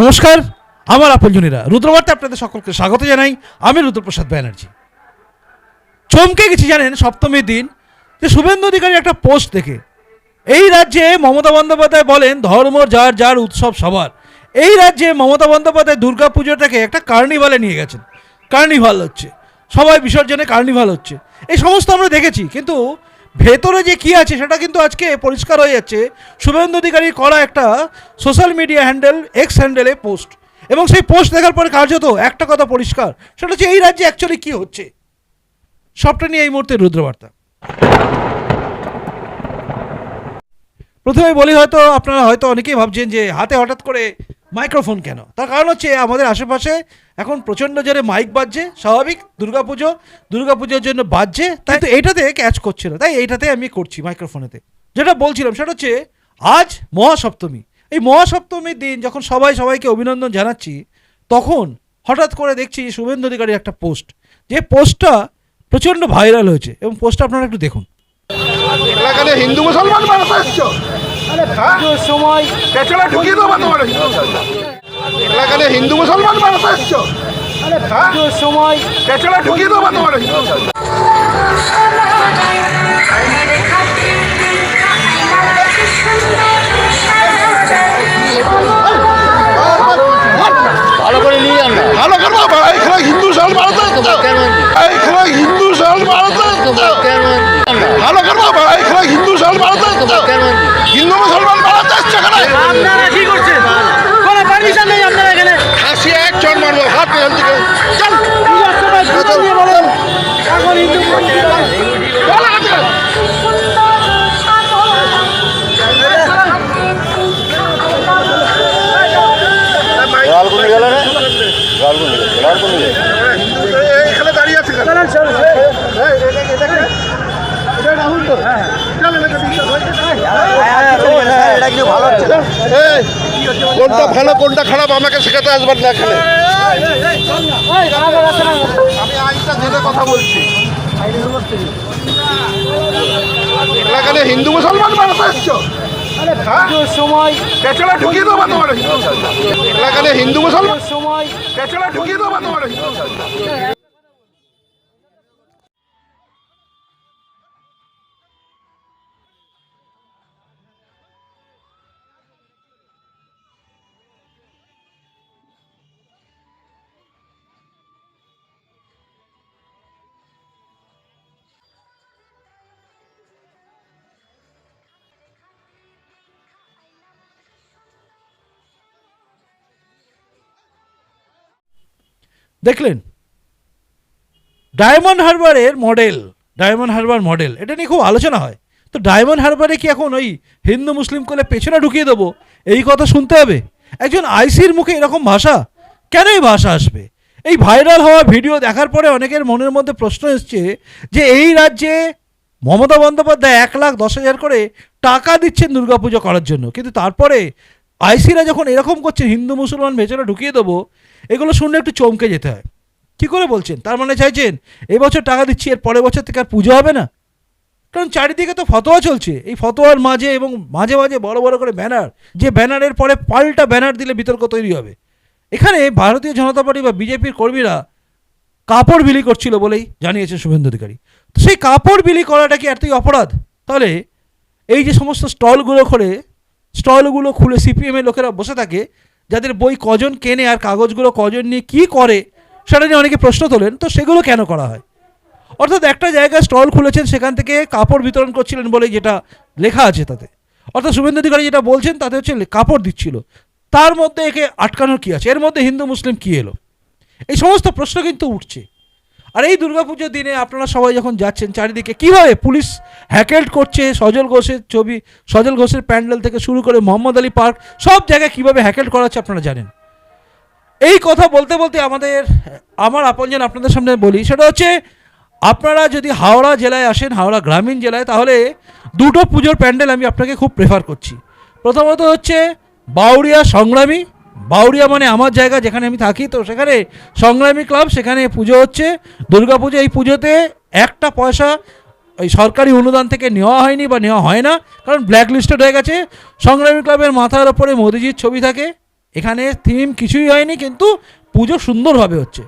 নমস্কার, আমার আপনজনীরা রুদ্রবার্তে আপনাদের সকলকে স্বাগত জানাই। আমি রুদ্রপ্রসাদ ব্যানার্জি। চমকে গেছি, জানেন, সপ্তমীর দিন, যে শুভেন্দু অধিকারী একটা পোস্ট দেখে। এই রাজ্যে মমতা বন্দ্যোপাধ্যায় বলেন, ধর্ম, যার যার উৎসব, সবার। এই রাজ্যে মমতা বন্দ্যোপাধ্যায় দুর্গা পুজোটাকে একটা কার্নিভালে নিয়ে গেছেন। কার্নিভাল হচ্ছে। সবাই বিসর্জনে কার্নিভাল হচ্ছে। এই সমস্ত আমরা দেখেছি, কিন্তু ভেতরে যে কি আছে সেটা কিন্তু আজকে পরিষ্কার হয়ে যাচ্ছে। শুভেন্দু অধিকারীর করা একটা সোশ্যাল মিডিয়া হ্যান্ডেল এক্স হ্যান্ডেলে পোস্ট এবং সেই পোস্ট দেখার পরে কার্যত একটা কথা পরিষ্কার, সেটা হচ্ছে এই রাজ্যে অ্যাকচুয়ালি কি হচ্ছে? সবটা নিয়ে এই মুহূর্তে রুদ্রবার্তা। প্রথমে বলি হয়তো আপনারা হয়তো অনেকেই ভাবছেন যে হাতে হঠাৎ করে মাইক্রোফোন কেন? তার কারণ হচ্ছে আমাদের আশেপাশে এখন প্রচণ্ড জোরে মাইক বাজছে, স্বাভাবিক, দুর্গাপুজো, দুর্গাপুজোর জন্য বাজছে, তাই তো এইটাতে ক্যাচ করছিল। তাই এইটাতে আমি করছি মাইক্রোফোনেতে। যেটা বলছিলাম সেটা হচ্ছে, আজ মহাসপ্তমী। এই মহাসপ্তমীর দিন যখন সবাই সবাইকে অভিনন্দন জানাচ্ছি, তখন হঠাৎ করে দেখছি শুভেন্দু অধিকারীর একটা পোস্ট। যে পোস্টটা প্রচণ্ড ভাইরাল হয়েছে, এবং পোস্টটা আপনারা একটু দেখুন। হিন্দু মুসলমান পুজোর সময় পেছনে ঢুকিয়ে দেবো তোমার। এলাকাতে হিন্দু মুসলমান বানাতে এসছো পুজোর সময় পেছনে ঢুকিয়ে দেবো তোমার। ভালো করে নিয়ে যান না। ভালো করব এইখানে হিন্দু সাল কেন এইখানে হিন্দু সাল কেন ভালো করব এইখানে হিন্দু সাল বানাতে এসছো কেন হিন্দু মুসলমান বানাতে এসছো এখানে আপনারা কি করছেন? কোনো পারমিশন নেই আপনারা এখানে? আসি এক জন মারবো হাত এখান থেকে। চল। নিয়ে বলেন। এখন হিন্দু কোনটা ভালো, কোনটা খারাপ, আমাকে শেখাতে আসবার না এখানে। আমি আইনটা কথা বলছি। হিন্দু মুসলমান সময় ঢুকিয়ে দেবো তোমার। এলাকাতে হিন্দু মুসলমান? সময় পেছনে ঢুকিয়ে দেবো তোমার। দেখলেন? ডায়মন্ড হারবারের মডেল ডায়মন্ড হারবার মডেল এটা নিয়ে খুব আলোচনা হয়। তো ডায়মন্ড হারবারে কি এখন ওই হিন্দু মুসলিম করে পেছনে ঢুকিয়ে দেবো? এই কথা শুনতে হবে। একজন আইসির মুখে এরকম ভাষা কেন এই ভাষা আসবে? এই ভাইরাল হওয়া ভিডিও দেখার পরে অনেকের মনের মধ্যে প্রশ্ন এসছে যে এই রাজ্যে মমতা বন্দ্যোপাধ্যায় এক লাখ দশ হাজার করে টাকা দিচ্ছেন দুর্গাপুজো করার জন্য। কিন্তু তারপরে আইসিরা যখন এরকম করছে, হিন্দু মুসলমান ভেতরে ঢুকিয়ে দেবো এগুলো শুনলে একটু চমকে যেতে হয়। কী করে বলছেন? তার মানে চাইছেন এবছর টাকা দিচ্ছি, এর পরের বছর থেকে আর পুজো হবে না? কারণ চারিদিকে তো ফতোয়া চলছে। এই ফতোয়ার মাঝে এবং মাঝে মাঝে বড় বড় করে ব্যানার, যে ব্যানারের পরে পাল্টা ব্যানার দিলে বিতর্ক তৈরি হবে। এখানে ভারতীয় জনতা পার্টি বা বিজেপির কর্মীরা কাপড় বিলি করছিল বলেই জানিয়েছে শুভেন্দু অধিকারী। তো সেই কাপড় বিলি করাটা কি এতই অপরাধ? তাহলে এই যে সমস্ত স্টলগুলো করে, স্টলগুলো খুলে সিপিএমের লোকেরা বসে থাকে যাদের বই কজন কেনে আর কাগজগুলো কজন নিয়ে কী করে, সেটা নিয়ে অনেকে প্রশ্ন তোলেন, তো সেগুলো কেন করা হয়? অর্থাৎ একটা জায়গায় স্টল খুলেছেন, সেখান থেকে কাপড় বিতরণ করছিলেন বলে যেটা লেখা আছে তাতে। অর্থাৎ শুভেন্দু অধিকারী যেটা বলছেন, তাতে হচ্ছে কাপড় দিচ্ছিল। তার মধ্যে একে আটকানোর কী আছে? এর মধ্যে হিন্দু, মুসলিম কী এলো? এই সমস্ত প্রশ্ন কিন্তু উঠছে। আর এই দুর্গাপুজোর দিনে আপনারা সবাই যখন যাচ্ছেন চারিদিকে, কীভাবে পুলিশ হ্যাকেল্ড করছে সজল ঘোষের ছবি, সজল ঘোষের প্যান্ডেল থেকে শুরু করে মোহাম্মদ আলী পার্ক, সব জায়গায় কীভাবে হ্যাকেল্ড করা হচ্ছে আপনারা জানেন? এই কথা বলতে বলতে আমাদের, আমার আপনজন আপনাদের সামনে বলি, সেটা হচ্ছে আপনারা যদি হাওড়া জেলায় আসেন, হাওড়া গ্রামীণ জেলায়, তাহলে দুটো পুজোর প্যান্ডেল আমি আপনাকে খুব প্রেফার করছি। প্রথমত হচ্ছে বাউরিয়া সংগ্রামী বাউরিয়া মানে আমার জায়গা যেখানে আমি থাকি তো সেখানে সংগ্রামী ক্লাব সেখানে পুজো হচ্ছে দুর্গা পুজো এই পুজোতে একটা পয়সা ওই সরকারি অনুদান থেকে নেওয়া হয়নি বা নেওয়া হয় না কারণ ব্ল্যাক লিস্টেড হয়ে গেছে সংগ্রামী ক্লাবের মাথার ওপরে মোদিজির ছবি থাকে এখানে থিম কিছুই হয়নি কিন্তু পুজো সুন্দরভাবে হচ্ছে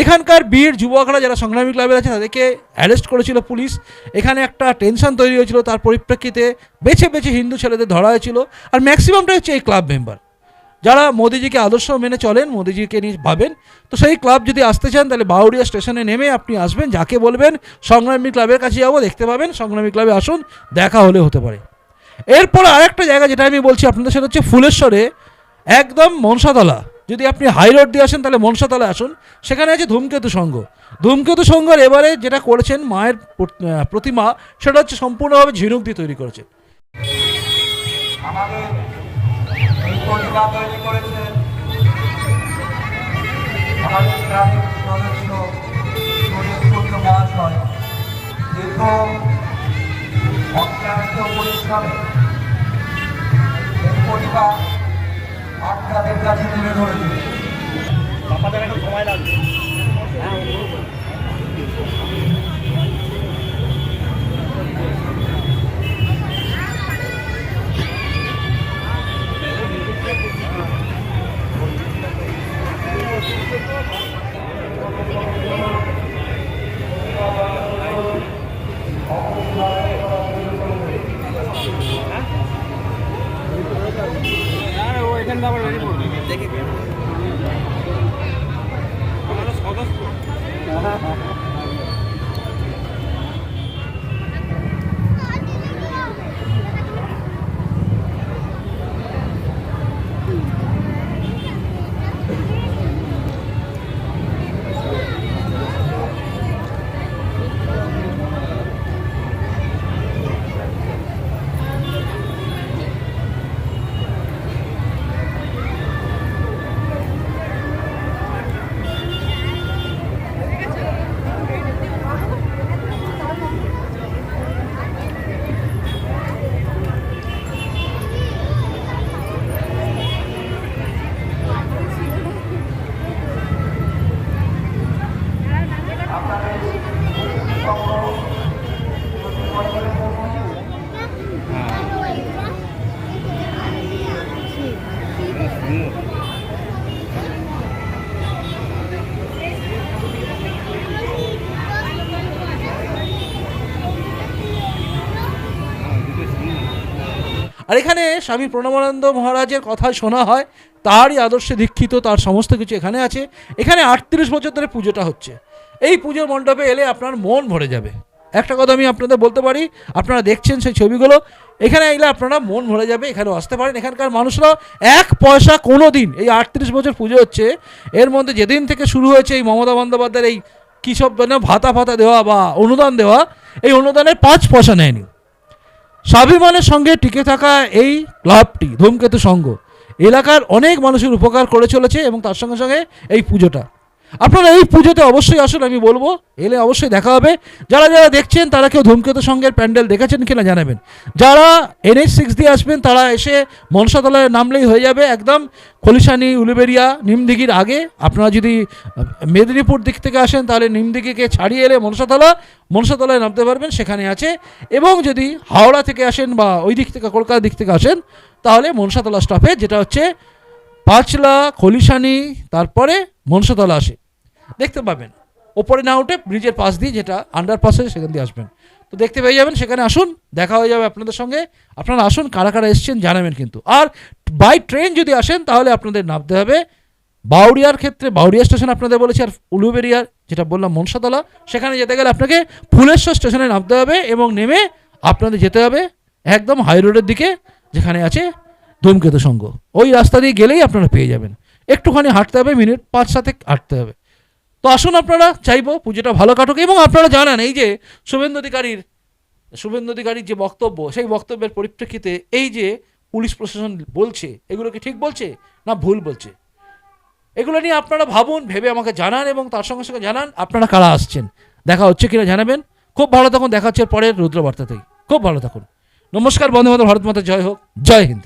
এখানকার বীর যুবকরা যারা সংগ্রামী ক্লাবের আছে, তাদেরকে অ্যারেস্ট করেছিল পুলিশ। এখানে একটা টেনশন তৈরি হয়েছিল, তার পরিপ্রেক্ষিতে বেছে বেছে হিন্দু ছেলেদের ধরা হয়েছিল। আর ম্যাক্সিমামটাই হচ্ছে এই ক্লাব মেম্বার যারা মোদিজিকে আদর্শ মেনে চলেন, মোদিজিকে নিয়ে ভাবেন, তো সেই ক্লাব যদি আসতে চান, তাহলে বাউরিয়া স্টেশনে নেমে আপনি আসবেন, যাকে বলবেন, সংগ্রামী ক্লাবের কাছে যাব, দেখতে পাবেন, সংগ্রামী ক্লাবে আসুন, দেখা হলে হতে পারে। এরপর আরেকটা জায়গা যেটা আমি বলছি আপনাদের সেটা হচ্ছে ফুলেশ্বরে, একদম মনসাতলা। যদি আপনি হাই রোড দিয়ে আসেন, তাহলে মনসাতলায় আসুন। সেখানে আছে ধূমকেতু সংঘ ধূমকেতু সংঘর এবারে যেটা করেছেন মায়ের প্রতিমা, সেটা হচ্ছে সম্পূর্ণভাবে ঝিনুক দিয়ে তৈরি করেছেন। প্রতিভা আপনাদের কাছে তুলে ধরেছে। এখানে আবার বেরিয়ে পড়বে দেখে আমাদের সদস্য। আর এখানে স্বামী প্রণবানন্দ মহারাজের কথা শোনা হয়, তারই আদর্শে দীক্ষিত, তার সমস্ত কিছু এখানে আছে। এখানে আটত্রিশ বছর ধরে পুজোটা হচ্ছে। এই পুজোর মণ্ডপে এলে আপনার মন ভরে যাবে। একটা কথা আমি আপনাদের বলতে পারি, আপনারা দেখছেন সেই ছবিগুলো, এখানে এলে আপনারা মন ভরে যাবে এখানে আসতে পারেন। এখানকার মানুষরা এক পয়সা কোনো দিন এই আটত্রিশ বছর পুজো হচ্ছে, এর মধ্যে যেদিন থেকে শুরু হয়েছে এই মমতা বন্দ্যোপাধ্যায়ের এই কী সব ভাতা ফাতা দেওয়া বা অনুদান দেওয়া, এই অনুদানের পাঁচ পয়সা নেয়নি। স্বাভিমানের সঙ্গে টিকে থাকা এই ক্লাবটি ধূমকেতু সংঘ, এলাকার অনেক মানুষের উপকার করে চলেছে এবং তার সঙ্গে সঙ্গে এই পুজোটা। আপনারা এই পুজোতে অবশ্যই আসুন, আমি বলব, এলে অবশ্যই দেখা হবে। যারা যারা দেখছেন, তারা কেউ ধূমকেতু সঙ্গের প্যান্ডেল দেখেছেন কিনা জানাবেন। যারা এনএইচ সিক্স দিয়ে আসবেন, তারা এসে মনসাতলায় নামলেই হয়ে যাবে একদম। খলিশানি উলুবেরিয়া নিমদিঘির আগে। আপনারা যদি মেদিনীপুর দিক থেকে আসেন, তাহলে নিমদিঘিকে ছাড়িয়ে এলে মনসাতলা, মনসাতলায় নামতে পারবেন, সেখানে আছে। এবং যদি হাওড়া থেকে আসেন বা ওই দিক থেকে, কলকাতার দিক থেকে আসেন, তাহলে মনসাতলা স্টপে, যেটা হচ্ছে পাঁচলা, খলিশানি, তারপরে মনসাতলা আসে। দেখতে পাবেন। ওপরে না উঠে ব্রিজের পাশ দিয়ে যেটা আন্ডার পাসে সেখান দিয়ে আসবেন। তো দেখতে পেয়ে যাবেন, সেখানে আসুন, দেখা হয়ে যাবে আপনাদের সঙ্গে। আপনারা আসুন, কারা কারা এসছেন জানাবেন কিন্তু। আর বাই ট্রেন যদি আসেন, তাহলে আপনাদের নামতে হবে। বাউরিয়ার ক্ষেত্রে বাউরিয়া স্টেশন আপনাদের বলেছি, আর উলুবেরিয়ার যেটা বললাম মনসাতলা সেখানে যেতে গেলে আপনাকে ফুলেশ্বর স্টেশনে নামতে হবে এবং নেমে আপনাদের যেতে হবে একদম হাই রোডের দিকে, যেখানে আছে ধূমকেতু সংঘ। ওই রাস্তা দিয়ে গেলেই আপনারা পেয়ে যাবেন। একটুখানি হাঁটতে হবে, মিনিট পাঁচ সাথে হাঁটতে হবে। তো আসুন আপনারা, চাইব পুজোটা ভালো কাটুক এবং আপনারা জানান এই যে শুভেন্দু অধিকারীর শুভেন্দু অধিকারীর যে বক্তব্য, সেই বক্তব্যের পরিপ্রেক্ষিতে এই যে পুলিশ প্রশাসন বলছে, এগুলো কি ঠিক বলছে না ভুল বলছে? এগুলো নিয়ে আপনারা ভাবুন, ভেবে আমাকে জানান এবং তার সঙ্গে সঙ্গে জানান আপনারা কারা আসছেন। দেখা হচ্ছে কিনা জানাবেন। খুব ভালো থাকুন, দেখা হচ্ছে পরের রুদ্রবার্তাতেই। খুব ভালো থাকুন। নমস্কার বন্ধু মাতা ভারত মাতা, জয় হোক। জয় হিন্দ।